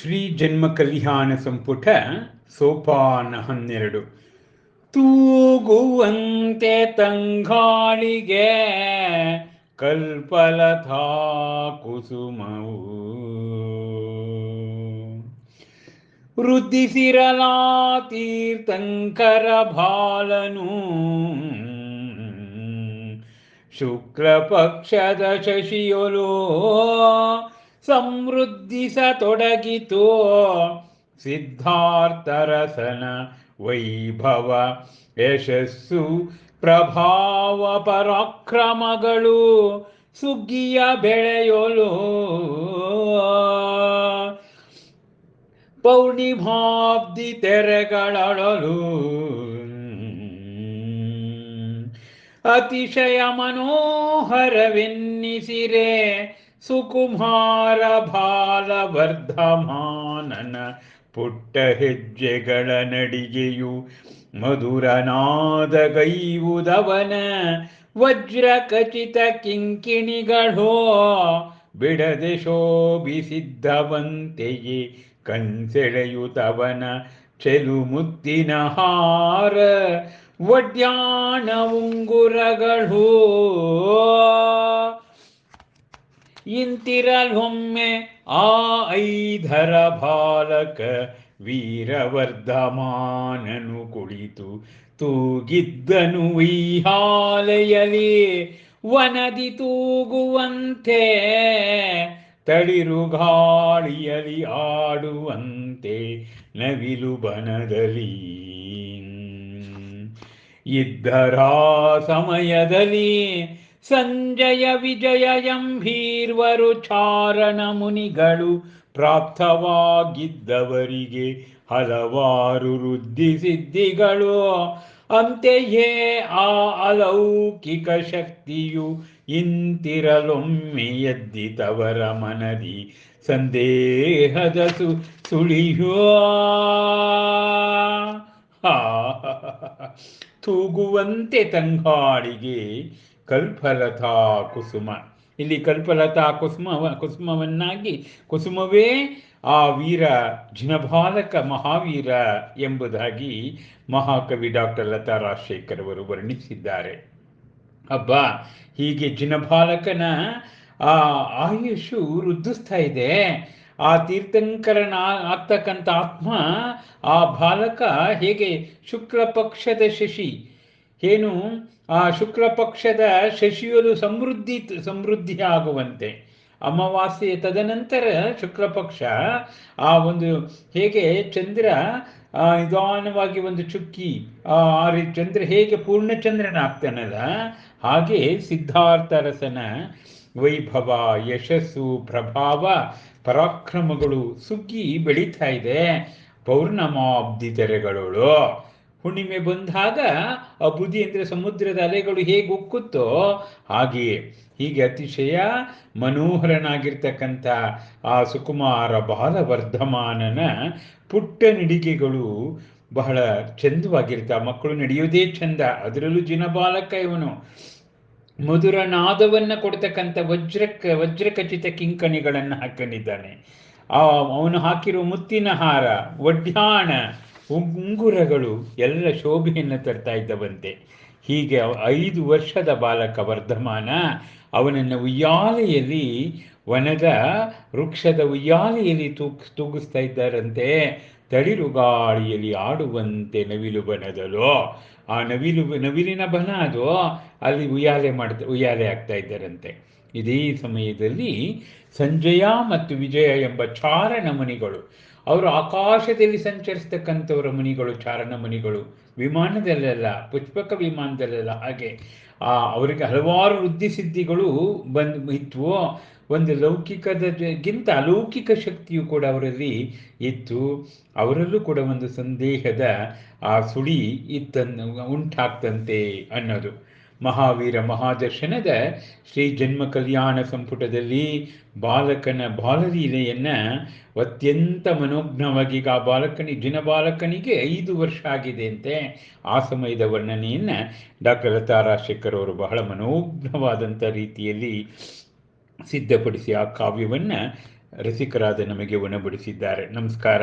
ಶ್ರೀ ಜನ್ಮ ಕಲ್ಯಾಣ ಸಂಪುಟ ಸೋಪಾನ ಹನ್ನೆರಡು ತೂಗುವಂತೆ ತಂಗಾಳಿಗೆ ಕಲ್ಪಲತಾ ಕುಸುಮವು. ವೃದ್ಧಿಸಿರಲಾ ತೀರ್ಥಂಕರ ಬಾಲನು. ಶುಕ್ಲ ಪಕ್ಷದ ಶಶಿಯೊಲು ಸಮೃದ್ಧಿಸತೊಡಗಿತು. ಸಿದ್ಧಾರ್ಥರಸನ ವೈಭವ ಯಶಸ್ಸು ಪ್ರಭಾವ ಪರಾಕ್ರಮಗಳು ಸುಗ್ಗಿಯ ಬೆಳೆಯೋಲು. ಪೌರ್ಣಿಮಾಬ್ದಿ ತೆರೆಗಳಳಲು. ಅತಿಶಯ ಮನೋಹರವೆನ್ನಿಸಿರೆ ಸುಕುಮಾರ ಬಾಲ ವರ್ಧಮಾನನ ಪುಟ್ಟ ಹೆಜ್ಜೆಗಳ ನಡಿಗೆಯು ಮಧುರನಾದ ಗೈವುದವನ ವಜ್ರ ಖಚಿತ ಕಿಂಕಿಣಿಗಳೋ ಬಿಡದೆ ಶೋಭಿಸಿದ್ದವಂತೆಯೇ ಕಣ್ಸೆಳೆಯುತ್ತವನ ಚೆಲು ಮುತ್ತಿನ ಹಾರ ವಡ್ಯಾಣ ಉಂಗುರಗಳು ಇಂತಿರಲೊಮ್ಮೆ ಆ ಐಧರ ಬಾಲಕ ವೀರವರ್ಧಮಾನನು ಕುಳಿತು ತೂಗಿದ್ದನು ವೈಹಾಲೆಯಲಿ ವನದಿ ತೂಗುವಂತೆ, ತಳಿರು ಗಾಳಿಯಲಿ ಆಡುವಂತೆ, ನವಿಲು ಬನದಲ್ಲಿ. ಇದ್ದರ ಸಮಯದಲ್ಲಿ ಸಂಜಯ ವಿಜಯ ಎಂಭೀರ್ವರು ಚಾರಣ ಮುನಿಗಳು ಪ್ರಾಪ್ತವಾಗಿದ್ದವರಿಗೆ ಹಲವಾರು ವೃದ್ಧಿ ಸಿದ್ಧಿಗಳು. ಅಂತೆಯೇ ಆ ಅಲೌಕಿಕ ಶಕ್ತಿಯು ಇಂತಿರಲೊಮ್ಮೆ ಎದ್ದಿತವರ ಮನದಿ ಸಂದೇಹದ ಸು, ಸುಳಿಯೋ. ತೂಗುವಂತೆ ತಂಗಾಳಿಗೆ ಕಲ್ಪಲತಾ ಕುಸುಮ. ಇಲ್ಲಿ ಕಲ್ಪಲತಾ ಕುಸುಮ ಕುಸುಮವನ್ನಾಗಿ ಕುಸುಮವೇ ಆ ವೀರ ಜಿನಬಾಲಕ ಮಹಾವೀರ ಎಂಬುದಾಗಿ ಮಹಾಕವಿ ಡಾಕ್ಟರ್ ಲತಾ ರಾಜಶೇಖರ್ ಅವರು ವರ್ಣಿಸಿದ್ದಾರೆ. ಅಬ್ಬ, ಹೀಗೆ ಜಿನಬಾಲಕನ ಆ ಆಯುಷು ವೃದ್ಧಿಸ್ತಾ ಇದೆ. ಆ ತೀರ್ಥಂಕರನ ಆಗ್ತಕ್ಕಂಥ ಆತ್ಮ ಆ ಬಾಲಕ ಹೇಗೆ ಶುಕ್ಲ ಪಕ್ಷದ ಶಶಿ ಏನು, ಆ ಶುಕ್ಲ ಪಕ್ಷದ ಸಮೃದ್ಧಿ ಸಮೃದ್ಧಿ ಆಗುವಂತೆ ಅಮಾವಾಸ್ಯೆ ತದನಂತರ ಶುಕ್ಲ ಪಕ್ಷ ಆ ಒಂದು ಹೇಗೆ ಚಂದ್ರ ನಿಧಾನವಾಗಿ ಒಂದು ಚುಕ್ಕಿ, ಆ ಚಂದ್ರ ಹೇಗೆ ಪೂರ್ಣಚಂದ್ರನಾಗ್ತಾನಲ್ಲ ಹಾಗೆ ಸಿದ್ಧಾರ್ಥರಸನ ವೈಭವ, ಯಶಸ್ಸು, ಪ್ರಭಾವ, ಪರಾಕ್ರಮಗಳು ಸುಗ್ಗಿ ಬೆಳೀತಾ ಇದೆ ಪೌರ್ಣಮಾಬ್ಧಿ ತೆರೆಗಳಳು. ಹುಣ್ಣಿಮೆ ಬಂದಾಗ ಆ ಬುದ್ಧಿ ಅಂದರೆ ಸಮುದ್ರದ ಅಲೆಗಳು ಹೇಗೆ ಉಕ್ಕುತ್ತೋ ಹಾಗೆಯೇ. ಹೀಗೆ ಅತಿಶಯ ಮನೋಹರನಾಗಿರ್ತಕ್ಕಂಥ ಆ ಸುಕುಮಾರ ಬಾಲವರ್ಧಮಾನನ ಪುಟ್ಟ ನಿಡಿಗೆಗಳು ಬಹಳ ಚಂದವಾಗಿರ್ತ, ಮಕ್ಕಳು ನಡೆಯೋದೇ ಚಂದ. ಅದರಲ್ಲೂ ಜಿನಬಾಲಕ ಇವನು. ಮಧುರ ನಾದವನ್ನು ಕೊಡ್ತಕ್ಕಂಥ ವಜ್ರಕ್ಕ ವಜ್ರಖಚಿತ ಕಿಂಕಣಿಗಳನ್ನು ಹಾಕೊಂಡಿದ್ದಾನೆ. ಆ, ಅವನು ಹಾಕಿರೋ ಮುತ್ತಿನ ಹಾರ ಒಡ್ಯಾಣ ಉಂಗುರಗಳು ಎಲ್ಲ ಶೋಭೆಯನ್ನು ತರ್ತಾ ಇದ್ದವಂತೆ. ಹೀಗೆ ಐದು ವರ್ಷದ ಬಾಲಕ ವರ್ಧಮಾನ ಅವನನ್ನು ಉಯ್ಯಾಲೆಯಲ್ಲಿ, ವನದ ವೃಕ್ಷದ ಉಯ್ಯಾಲೆಯಲ್ಲಿ ತೂಗ್ ತೂಗಿಸ್ತಾ ಇದ್ದಾರಂತೆ. ತಳಿರು ಗಾಳಿಯಲ್ಲಿ ಆಡುವಂತೆ ನವಿಲು ಬನದಲು. ಆ ನವಿಲು, ನವಿಲಿನ ಬನ ಅದು ಅಲ್ಲಿ ಉಯ್ಯಾಲೆ ಮಾಡ್ತಾ, ಉಯ್ಯಾಲೆ ಆಗ್ತಾ ಇದ್ದಾರಂತೆ. ಇದೇ ಸಮಯದಲ್ಲಿ ಸಂಜಯ ಮತ್ತು ವಿಜಯ ಎಂಬ ಚಾರಣ ಮುನಿಗಳು, ಅವರು ಆಕಾಶದಲ್ಲಿ ಸಂಚರಿಸ್ತಕ್ಕಂಥವರ ಮುನಿಗಳು, ಚಾರಣ ಮುನಿಗಳು. ವಿಮಾನದಲ್ಲೆಲ್ಲ, ಪುಷ್ಪಕ ವಿಮಾನದಲ್ಲೆಲ್ಲ ಹಾಗೆ, ಆ, ಅವರಿಗೆ ಹಲವಾರು ವೃದ್ಧಿ ಸಿದ್ಧಿಗಳು ಬಂದು ಇತ್ತು ಒಂದು ಲೌಕಿಕದಗಿಂತ ಅಲೌಕಿಕ ಶಕ್ತಿಯು ಕೂಡ ಅವರಲ್ಲಿ ಇತ್ತು. ಅವರಲ್ಲೂ ಕೂಡ ಒಂದು ಸಂದೇಹದ, ಆ ಸುಳಿ ಇತ್ತನ್ನು, ಉಂಟಾಗ್ತಂತೆ ಅನ್ನೋದು. ಮಹಾವೀರ ಮಹಾದರ್ಶನದ ಶ್ರೀ ಜನ್ಮ ಕಲ್ಯಾಣ ಸಂಪುಟದಲ್ಲಿ ಬಾಲಕನ ಬಾಲಲೀಲೆಯನ್ನು ಅತ್ಯಂತ ಮನೋಜ್ಞವಾಗಿ ಆ ಬಾಲಕನಿ ಜಿನ ಬಾಲಕನಿಗೆ ಐದು ವರ್ಷ ಆಗಿದೆ ಅಂತೆ ಆ ಸಮಯದ ವರ್ಣನೆಯನ್ನು ಡಾಕ್ಟರ್ ಲತಾ ರಾಜಶೇಖರ್ ಅವರು ಬಹಳ ಮನೋಜ್ಞವಾದಂಥ ರೀತಿಯಲ್ಲಿ ಸಿದ್ಧಪಡಿಸಿ ಆ ಕಾವ್ಯವನ್ನು ರಸಿಕರಾದ ನಮಗೆ ಉಣಬಡಿಸಿದ್ದಾರೆ ನಮಸ್ಕಾರ.